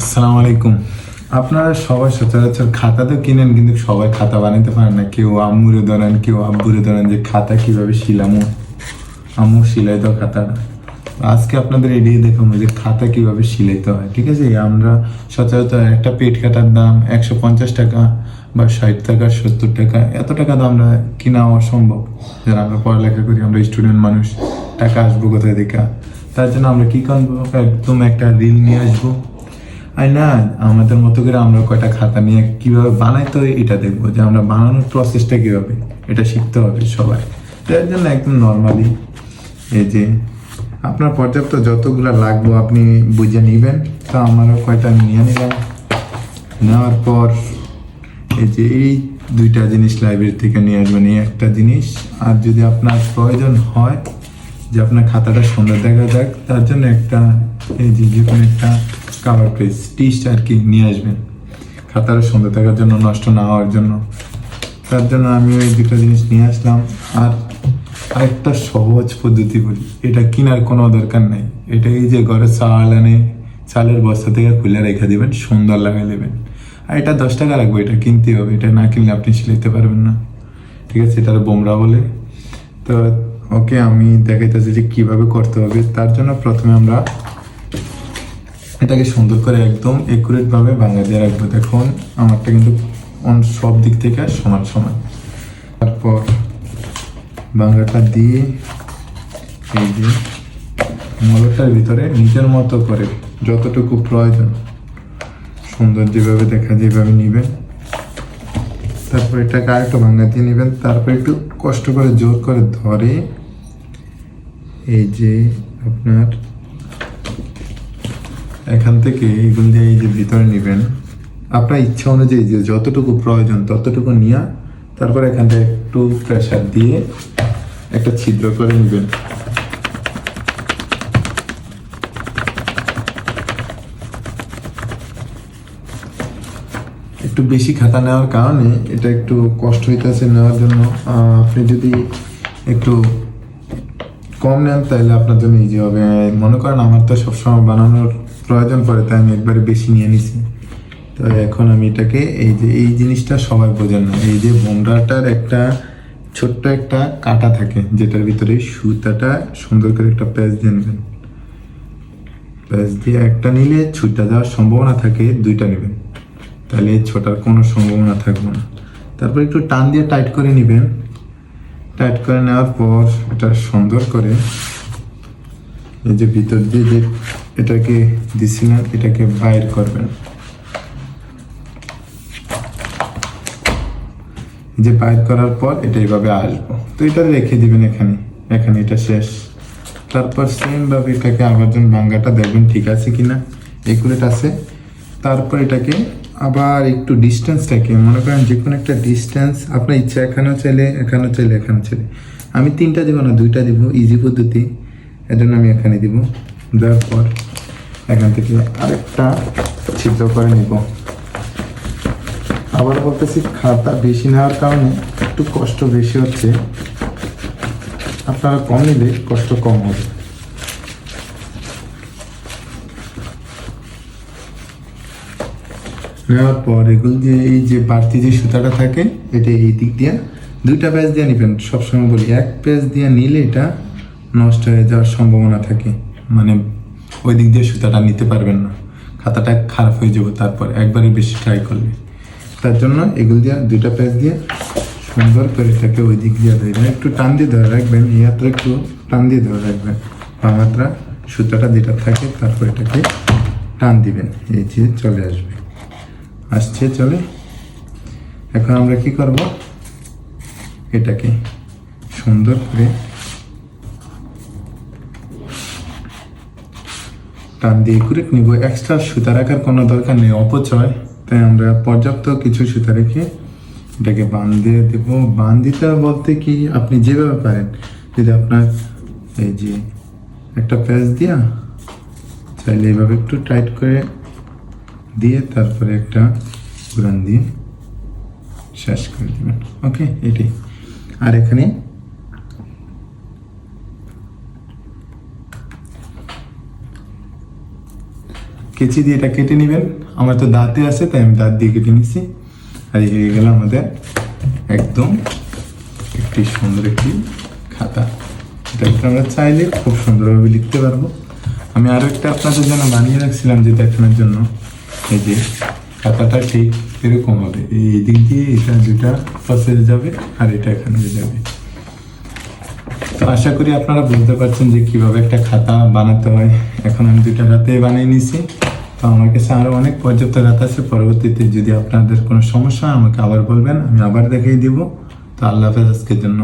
আসসালামু আলাইকুম। আপনারা সবাই সচরাচর খাতা তো কিনেন, কিন্তু সবাই খাতা বানাতে পারেন না। কেউ আম্মুরে ধরেন, কেউ আব্বুরে ধরেন যে খাতা কীভাবে শিলামো। আম্মু শিলাই দাও খাতাটা। আজকে আপনাদের এটাই দেখাবো যে খাতা কীভাবে শিলাইতে হয়, ঠিক আছে? আমরা সচরাচর একটা পেট কাটার দাম একশো পঞ্চাশ টাকা বা ষাট টাকা, সত্তর টাকা। এত টাকা দাম আমরা কিনা অসম্ভব। যারা আমরা পড়ালেখা করি, আমরা স্টুডেন্ট মানুষ, টাকা আসব কোথায় দেখা তার জন্য আমরা কি করব একদম একটা রিল নিয়ে আসব। আর না, আমাদের মতো করে আমরা কয়টা খাতা নিয়ে কীভাবে বানাইতে হয় এটা দেখব যে আমরা বানানোর প্রসেসটা কীভাবে, এটা শিখতে হবে সবাই। তার জন্য একদম নর্মালি এই যে আপনার পর্যাপ্ত যতগুলো লাগবো আপনি বুঝে নেবেন। তো আমারও কয়টা নিয়ে নিলাম। নেওয়ার পর এই যে এই দুইটা জিনিস লাইব্রেরি থেকে নিয়ে আসবেন এই একটা জিনিস। আর যদি আপনার প্রয়োজন হয় যে আপনার খাতাটা সুন্দর দেখা যাক, তার জন্য একটা, এই যে যে কোনো একটা কাভার পেজ টিস্ট আর কি নিয়ে আসবেন। খাতার সুন্দর থাকার জন্য, নষ্ট না হওয়ার জন্য। তার জন্য আমি ওই দুটো জিনিস নিয়ে আসলাম। আর আরেকটা সহজ পদ্ধতি বলি, এটা কেনার কোনো দরকার নাই। এটা এই যে ঘরে চাল আনে, চালের বস্তা থেকে খুলে রেখে দেবেন, সুন্দর লাগাই নেবেন আর এটা দশ টাকা লাগবে, এটা কিনতে হবে। এটা না কিনলে আপনি সিলাইতে পারবেন না। ঠিক আছে, এটা বোমরা বলে। তো ওকে আমি দেখাইতেছি যে কীভাবে করতে হবে। তার জন্য প্রথমে আমরা এটাকে সুন্দর করে একদম একুরেট ভাবে ভাঙা দিয়ে রাখব। দেখুন, আমারটা কিন্তু অন- সব দিক থেকে সমান সমান। তারপর বাংলাটা দিয়ে এই যে মলটার ভিতরে নিজের মতো করে যতটুকু প্রয়োজন, সুন্দর যেভাবে দেখা যেভাবে নিবেন। তারপর এটাকে আরেকটু ভাঙা দিয়ে নেবেন। তারপর একটু কষ্ট করে জোর করে ধরে এই যে আপনার এখান থেকে এগুলো দিয়ে এই যে ভিতরে নেবেন, আপনার ইচ্ছা অনুযায়ী যে যতটুকু প্রয়োজন ততটুকু নিয়ে তারপর এখান থেকে একটু প্রেশার দিয়ে একটা ছিদ্র করে নেবেন। একটু বেশি খাতা নেওয়ার কারণে এটা একটু কষ্ট হইতেছে নেওয়ার জন্য। আপনি যদি একটু কম নেন তাহলে আপনার জন্য ইজি হবে। মনে করেন আমার তো সবসময় বানানোর প্রয়োজন পড়ে তাই আমি একবারে বেশি নিয়ে নিছি। তো এখন আমি এটাকে এই যে, এই জিনিসটা সবাই বোঝেন না। এই যে বোমরাটার একটা ছোট্ট একটা কাটা থাকে, যেটার ভিতরে সুতাটা সুন্দর করে একটা প্যাচ দিয়ে নেবেন। প্যাচ দিয়ে একটা নিলে ছুটটা যাওয়ার সম্ভাবনা থাকে, দুইটা নেবেন। তাহলে ছোটার কোনো সম্ভাবনা থাকবে না। তারপর একটু টান দিয়ে টাইট করে নেবেন। টাইট করে নেওয়ার পর এটা সুন্দর করে এই যে ভিতর দিয়ে যে এটাকে দিছিলেন এটাকে বাইর করবেন। যে বাইর করার পর এটা এইভাবে আসব। তো এটা রেখে দিবেন এখানে এখানে এটা শেষ। তারপর সেম ভাবে এটাকে আবার যখন ভাঙ্গাটা দেখবেন ঠিক আছে কিনা একুরেট আছে। তারপর এটাকে আবার একটু ডিস্টেন্সটাকে মনে করেন যে কোনো একটা ডিস্টেন্স আপনার ইচ্ছা এখানেও চাইলে এখানেও চাইলে এখানে চাইলে। আমি তিনটা দিব না, দুইটা দিব ইজি পদ্ধতি। এর জন্য আমি এখানে দিব। দেওয়ার পর এখান থেকে আরেকটা ছিদ্র করে নিব। আবার বলতেছি, খাতা বেশি নেওয়ার কারণে একটু কষ্ট বেশি হচ্ছে। আপনারা কম নিলে কষ্ট কম হবে। নেওয়ার পর এগুলো দিয়ে এই যে বাড়তি যে সুতাটা থাকে, এটা এই দিক দিয়ে দুইটা প্যাচ দিয়ে নেবেন। সবসময় বলি, এক প্যাচ দিয়ে নিলে এটা নষ্ট হয়ে যাওয়ার সম্ভাবনা থাকে। মানে ওই দিক দিয়ে সুতাটা নিতে পারবেন না। খাতাটা খারাপ হয়ে যাবে তারপর। একবারে বেশি ট্রাই করলে। তার জন্য এগুলো দিয়ে দুইটা প্যাচ দিয়ে সুন্দর করে এটাকে ওই দিক দিয়ে ধরে একটু টান দিয়ে ধরে রাখবেন। এই হাতটা একটু টান দিয়ে ধরে রাখবেন। হাতটা সুতাটা যেটা থাকে তারপর এটাকে টান দিবেন। এই যে চলে আসবে। আসছে, চলে। এখন আমরা কি করব? এটাকে সুন্দর করে টান দিয়ে করে নিব। এক্সট্রা সুতা রাখার কোনো দরকার নেই, অপচয়। তাই আমরা পর্যাপ্ত কিছু সুতা রেখে এটাকে বান দিয়ে দেব। বান দিতে বলতে কি আপনি যেভাবে পারেন, যদি আপনার এই যে একটা প্যাচ দিয়া চাইলে এইভাবে একটু টাইট করে দিয়ে তারপরে একটা ঘুরান দিয়ে শেষ করে দেবেন। ওকে এটাই আর এখানে কেচি দিয়ে এটা কেটে নেবেন। আমার তো দাঁতে আছে, তাই আমি দাঁত দিয়ে কেটে নিছি। আর হয়ে গেল আমাদের একদম একটি সুন্দর একটি খাতা। এটা আমরা চাইলে খুব সুন্দরভাবে লিখতে পারব। আমি আরও একটা আপনাদের জন্য বানিয়ে রাখছিলাম যে দেখানোর জন্য। এই যে খাতাটা ঠিক এরকম হবে। এই দিক দিয়ে এটা দুটা প্রসেস যাবে আর এটা এখানে যাবে। তো আশা করি আপনারা বুঝতে পারছেন যে কীভাবে একটা খাতা বানাতে হয়। এখন আমি দুটা খাতে বানিয়ে নিছি। তো আমার কাছে অনেক পর্যাপ্ত রাত আছে। পরবর্তীতে যদি আপনাদের কোনো সমস্যা আমাকে আবার বলবেন, আমি আবার দেখিয়ে দিব। তো আল্লাহ হাফেজ, আজকের জন্য